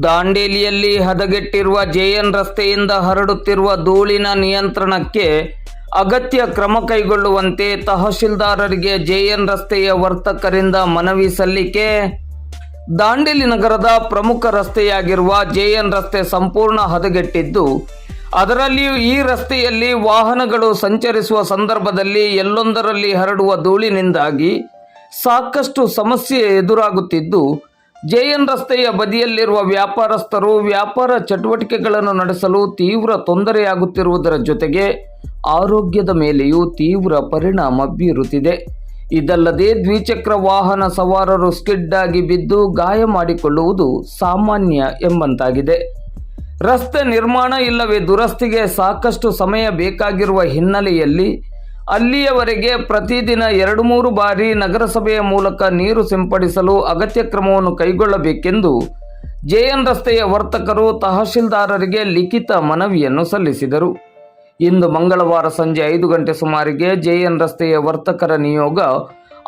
ದಾಂಡೇಲಿಯಲ್ಲಿ ಹದಗೆಟ್ಟಿರುವ JN ರಸ್ತೆಯಿಂದ ಹರಡುತ್ತಿರುವ ಧೂಳಿನ ನಿಯಂತ್ರಣಕ್ಕೆ ಅಗತ್ಯ ಕ್ರಮ ಕೈಗೊಳ್ಳುವಂತೆ ತಹಶೀಲ್ದಾರರಿಗೆ ಜೆಎನ್ ರಸ್ತೆಯ ವರ್ತಕರಿಂದ ಮನವಿ ಸಲ್ಲಿಕೆ. ದಾಂಡೇಲಿ ನಗರದ ಪ್ರಮುಖ ರಸ್ತೆಯಾಗಿರುವ ಜೆಎನ್ ರಸ್ತೆ ಸಂಪೂರ್ಣ ಹದಗೆಟ್ಟಿದ್ದು, ಅದರಲ್ಲಿಯೂ ಈ ರಸ್ತೆಯಲ್ಲಿ ವಾಹನಗಳು ಸಂಚರಿಸುವ ಸಂದರ್ಭದಲ್ಲಿ ಎಲ್ಲೊಂದರಲ್ಲಿ ಹರಡುವ ಧೂಳಿನಿಂದಾಗಿ ಸಾಕಷ್ಟು ಸಮಸ್ಯೆ ಎದುರಾಗುತ್ತಿದ್ದು ಜೆಎನ್ ರಸ್ತೆಯ ಬದಿಯಲ್ಲಿರುವ ವ್ಯಾಪಾರಸ್ಥರು ವ್ಯಾಪಾರ ಚಟುವಟಿಕೆಗಳನ್ನು ನಡೆಸಲು ತೀವ್ರ ತೊಂದರೆಯಾಗುತ್ತಿರುವುದರ ಜೊತೆಗೆ ಆರೋಗ್ಯದ ಮೇಲೆಯೂ ತೀವ್ರ ಪರಿಣಾಮ ಬೀರುತ್ತಿದೆ. ಇದಲ್ಲದೆ ದ್ವಿಚಕ್ರ ವಾಹನ ಸವಾರರು ಸ್ಕಿಡ್ ಆಗಿ ಬಿದ್ದು ಗಾಯ ಮಾಡಿಕೊಳ್ಳುವುದು ಸಾಮಾನ್ಯ ಎಂಬಂತಾಗಿದೆ. ರಸ್ತೆ ನಿರ್ಮಾಣ ಇಲ್ಲವೇ ದುರಸ್ತಿಗೆ ಸಾಕಷ್ಟು ಸಮಯ ಬೇಕಾಗಿರುವ ಹಿನ್ನೆಲೆಯಲ್ಲಿ ಅಲ್ಲಿಯವರೆಗೆ ಪ್ರತಿದಿನ ಎರಡು ಮೂರು ಬಾರಿ ನಗರಸಭೆಯ ಮೂಲಕ ನೀರು ಸಿಂಪಡಿಸಲು ಅಗತ್ಯ ಕ್ರಮವನ್ನು ಕೈಗೊಳ್ಳಬೇಕೆಂದು ಜೆಎನ್ ರಸ್ತೆಯ ವರ್ತಕರು ತಹಶೀಲ್ದಾರರಿಗೆ ಲಿಖಿತ ಮನವಿಯನ್ನು ಸಲ್ಲಿಸಿದರು. ಇಂದು ಮಂಗಳವಾರ ಸಂಜೆ ಐದು ಗಂಟೆ ಸುಮಾರಿಗೆ ಜೆಎನ್ ರಸ್ತೆಯ ವರ್ತಕರ ನಿಯೋಗ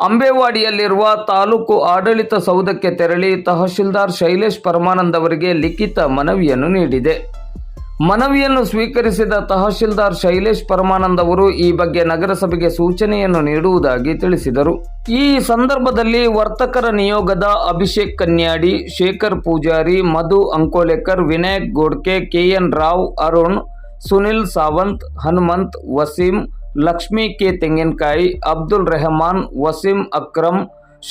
ಅಂಬೇವಾಡಿಯಲ್ಲಿರುವ ತಾಲೂಕು ಆಡಳಿತ ಸೌಧಕ್ಕೆ ತೆರಳಿ ತಹಶೀಲ್ದಾರ್ ಶೈಲೇಶ್ ಪರಮಾನಂದ್ ಅವರಿಗೆ ಲಿಖಿತ ಮನವಿಯನ್ನು ನೀಡಿದೆ. ಮನವಿಯನ್ನು ಸ್ವೀಕರಿಸಿದ ತಹಶೀಲ್ದಾರ್ ಶೈಲೇಶ್ ಪರಮಾನಂದ್ ಅವರು ಈ ಬಗ್ಗೆ ನಗರಸಭೆಗೆ ಸೂಚನೆಯನ್ನು ನೀಡುವುದಾಗಿ ತಿಳಿಸಿದರು. ಈ ಸಂದರ್ಭದಲ್ಲಿ ವರ್ತಕರ ನಿಯೋಗದ Abhishek Kanyadi, Shekhar Poojary, Madhu Ankolekar, Vinayak Godke, K N Rao, Arun, Sunil Sawant, Hanumanth, Waseem, Lakshmi K Tenginakai, Abdul Rehman, Waseem Akram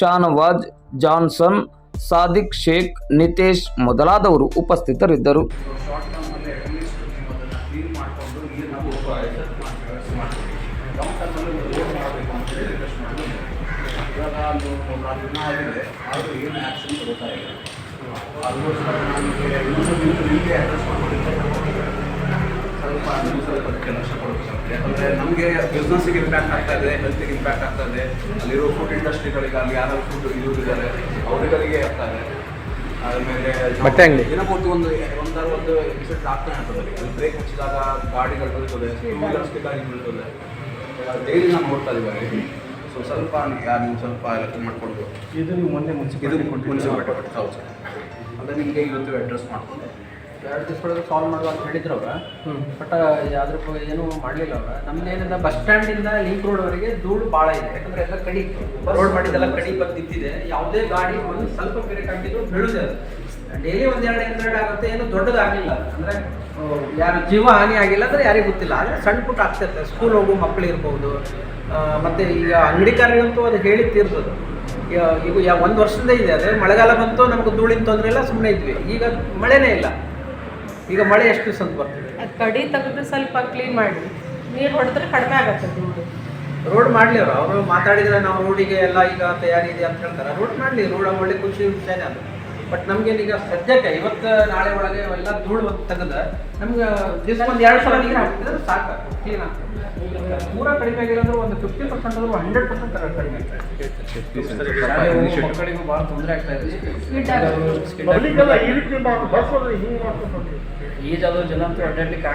Shanawaz Johnson, Sadiq Shaikh, Nitesh ಮೊದಲಾದವರು ಉಪಸ್ಥಿತರಿದ್ದರು. ಒಂದು ದಿನ ಆಗಿದೆ. ಆದರೂ ಏನು ಆ್ಯಕ್ಷನ್ ತಗೋತಾ ಇಲ್ಲ. ಅದಕ್ಕೋಸ್ಕರ ನಮಗೆ ಇನ್ನೊಂದು ನಿಮಗೆ ನಿಮಗೆ ಅಡ್ರೆಸ್ ಸ್ವಲ್ಪ ನೀವು ಸ್ವಲ್ಪ ಕೊಡಬೇಕಾಗುತ್ತೆ ಯಾಕಂದರೆ ನಮಗೆ ಬಿಸ್ನೆಸ್ಸಿಗೆ ಇಂಪ್ಯಾಕ್ಟ್ ಆಗ್ತಾ ಇದೆ ಹೆಲ್ತಿಗೆ ಇಂಪ್ಯಾಕ್ಟ್ ಆಗ್ತಾ ಇದೆ. ಅಲ್ಲಿರೋ ಫುಡ್ ಇಂಡಸ್ಟ್ರಿಗಳಿಗೆ ಅಲ್ಲಿ ಯಾರು ಫುಡ್ ಯೂಸ್ ಇದ್ದಾರೆ ಅವರುಗಳಿಗೆ ಆಗ್ತಾ ಇದೆ. ಆಮೇಲೆ ಬಟ್ಟೆ ಅಂಗ್ಡಿ. ದಿನಪೂರ್ತಿ ಒಂದು ಒಂದಾರು ಒಂದು ಇನ್ಸಿಡೆಂಟ್ ಆಗ್ತಾನೆ ಇರ್ತದೆ ಬ್ರೇಕ್ ಹಚ್ಚಿದಾಗ ಗಾಡಿಗಳು ಬೀಳ್ತದೆ ಟೂ ವೀಲರ್ಸ್ಗೆ ಗಾಡಿ ಬೀಳ್ತದೆ. ಡೈಲಿ ನಾವು ನೋಡ್ತಾ ಇದ್ದೀವಿ ಸೊ ಸ್ವಲ್ಪ ಯಾರು ನೀವು ಸ್ವಲ್ಪ ಎಲ್ಲ ಮಾಡ್ಕೊಂಡು ಇದು ನೀವು ಮೊನ್ನೆ ಇದು ಮುನ್ಸಿಪಾಲಿಟಿ ಮುನ್ಸಿಪಾಲಿಟಿ ಹೌದು ಸರ್. ಅದೇ ನಿಮಗೆ ಇವತ್ತು ಅಡ್ರೆಸ್ ಮಾಡ್ಕೊಂಡು ಎರಡು ದಿವಸದೊಳಗೆ ಸಾಲ್ವ್ ಮಾಡುವ ಅಂತ ಹೇಳಿದ್ರು ಅವ್ರ. ಬಟ್ ಅದ್ರ ಬಗ್ಗೆ ಏನೂ ಮಾಡಲಿಲ್ಲ ಅವ್ರ. ನಮ್ದು ಏನಿದೆ ಬಸ್ ಸ್ಟ್ಯಾಂಡಿಂದ ಲಿಂಕ್ ರೋಡ್ವರೆಗೆ ಧೂಳು ಭಾಳ ಇದೆ. ಯಾಕಂದ್ರೆ ಎಲ್ಲ ಕಡಿ ರೋಡ್ ಮಾಡಿದ್ದೆಲ್ಲ ಕಡಿ ಬಂದು ನಿಂತಿದೆ. ಯಾವುದೇ ಗಾಡಿ ಒಂದು ಸ್ವಲ್ಪ ಬೇರೆ ಹಾಕಿದ್ರು ಬೀಳುದೆ ಅದು. ಡೈಲಿ ಒಂದೆರಡು ಎರಡು ಆಗುತ್ತೆ ಏನು ದೊಡ್ಡದಾಗಲಿಲ್ಲ. ಅಂದ್ರೆ ಯಾರು ಜೀವ ಹಾನಿ ಆಗಿಲ್ಲ ಅಂದ್ರೆ ಯಾರಿಗೂ ಗೊತ್ತಿಲ್ಲ. ಆದರೆ ಸಣ್ಣ ಪುಟ್ಟ ಆಗ್ತಿರ್ತದೆ ಸ್ಕೂಲ್ ಹೋಗೋ ಮಕ್ಕಳು ಇರ್ಬೋದು ಮತ್ತು ಈಗ ಅಂಗಡಿಕಾರರಿಗಂತೂ ಅದು ಹೇಳಿ ತೀರ್ತದೆ ಈಗ ಯಾ ಒಂದು ವರ್ಷದಿಂದ ಇದೆ ಅದೇ ಮಳೆಗಾಲ ಬಂತು ನಮ್ಗೆ ಧೂಳಿನ ತೊಂದರೆ ಇಲ್ಲ ಸುಮ್ಮನೆ ಇದ್ವಿ. ಈಗ ಮಳೆನೇ ಇಲ್ಲ. ಈಗ ಮಳೆ ಎಷ್ಟು ದಿವಸ ಅಂತ ಬರ್ತದೆ? ಅದು ಕಡಿ ತೆಗೆದು ಸ್ವಲ್ಪ ಕ್ಲೀನ್ ಮಾಡಿ. ನೀರು ಹೊಡೆದ್ರೆ ಕಡಿಮೆ ಆಗತ್ತೆ ಧೂಳು. ರೋಡ್ ಮಾಡಲಿ ಅವರು. ಅವರು ಮಾತಾಡಿದರೆ ನಾವು ರೋಡಿಗೆ ಎಲ್ಲ ಈಗ ತಯಾರಿ ಇದೆ ಅಂತ ಹೇಳ್ತಾರೆ. ರೋಡ್ ಮಾಡಲಿ. ರೋಡ್ ಒಳ್ಳೆ ಖುಷಿ ವಿಷಯನೇ ಅದು. ಬಟ್ ನಮ್ಗೇನೀಗ ಸದ್ಯಕ್ಕೆ ಇವತ್ತು ನಾಳೆ ಒಳಗೆ ಎಲ್ಲ ಧೂಳು ತೆಗೆದ ನಮ್ಗೆ ದಿವಸ ಒಂದು ಎರಡು ಸಲ ನೀರು ಹಾಕಿದ್ರೆ ಸಾಕು ಕ್ಲೀನ್ ಆಗ್ತದೆ. ಪೂರ ಕಡಿಮೆ ಆಗಿರೋದ್ರೆ ಒಂದು ಫಿಫ್ಟಿ ಪರ್ಸೆಂಟ್ ಆದ್ರೂ ಹಂಡ್ರೆಡ್ ಪರ್ಸೆಂಟ್ ಕಡಿಮೆ ಆಗ್ತದೆ ಮಕ್ಕಳಿಗೂ ಭಾಳ ತೊಂದರೆ ಆಗ್ತಾ ಇದೆ. ಸ್ಕಿಡ್ ಆಗುತ್ತೆ ಪಬ್ಲಿಕ್ಕೆಲ್ಲ ಈ ರೀತಿ ಮಾಡಿ ಬಸ್ ಹೋದ್ರೆ ಹಿಂಗೆ ಜನ ಅಂತೂ ಅಡ್ಡಾಡ್ಲಿಕ್ಕೆ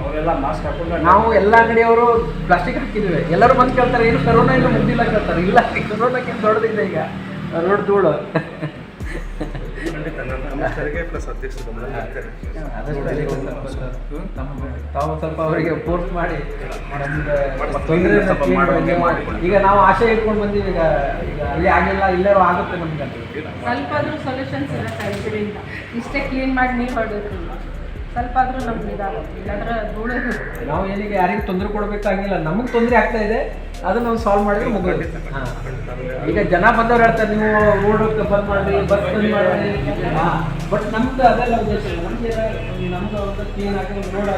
ಅವರೆಲ್ಲ ಮಾಸ್ಕ್ ಹಾಕೊಂಡು ನಾವು ಎಲ್ಲ ಅಂಗಡಿಯವರು ಪ್ಲಾಸ್ಟಿಕ್ ಹಾಕಿದ್ವಿ ಎಲ್ಲರೂ ಬಂದು ಕೇಳ್ತಾರೆ ಏನು ಕರೋನಾ ಇಲ್ಲ ಮುಂದಿಲ್ಲ? ಕೇಳ್ತಾರೆ. ಇಲ್ಲ ಕರೋನಾಕ್ಕಿಂತ ದೊಡ್ಡದಿದೆ ಈಗ. ರೋಡ್ ಧೂಳು. ನಮ್ಮ ತೆರಿಗೆ ಪ್ಲಸ್ ಅಧ್ಯಕ್ಷರು ತಾವು ಸ್ವಲ್ಪ ಅವರಿಗೆ ಫೋರ್ಸ್ ಮಾಡಿ ತೊಂದ್ರೆ ಸ್ವಲ್ಪ ಮಾಡಿ. ಈಗ ನಾವು ಆಶೆ ಇಟ್ಕೊಂಡು ಬಂದೀವಿ ಈಗ ಈಗ ಅಲ್ಲಿ ಆಗಿಲ್ಲ ಇಲ್ಲರೂ ಆಗುತ್ತೆ ನಮ್ಗೆ ಅಂತ. ಸ್ವಲ್ಪ ಆದ್ರೂ ಸೊಲ್ಯೂಷನ್ಸ್ ಇರುತ್ತೆ ಇದರಿಂದ. ಇಷ್ಟೇ ಕ್ಲೀನ್ ಮಾಡಿ ನೀವು ಹೊಡೆಯೋದ್ರಿಂದ. ಸ್ವಲ್ಪ ಆದ್ರೂ ನಮ್ಗೆ ಇದಾಗುತ್ತೆ ಧೂಳು ನಾವು ಏನಿಗೆ ಯಾರಿಗೂ ತೊಂದರೆ ಕೊಡಬೇಕಾಗಿಲ್ಲ. ನಮಗೆ ತೊಂದರೆ ಆಗ್ತಾ ಇದೆ. ಅದನ್ನ ನಾವು ಸಾಲ್ವ್ ಮಾಡಿದ್ರೆ ಮುಗಿದು ಈಗ ಜನ ಬಂದವ್ರು ಹೇಳ್ತಾರೆ, ನೀವು ರೋಡ್ ಬಂದ್ ಮಾಡಿ ಬಸ್ ಬಂದ್ ಮಾಡಿ ಬಟ್ ನಮ್ದು ಅದೆಲ್ಲ ಉದ್ದೇಶ. ನಮ್ಗೆ ನಮ್ದು ಕ್ಲೀನ್ ಆಗಿ ರೋಡ್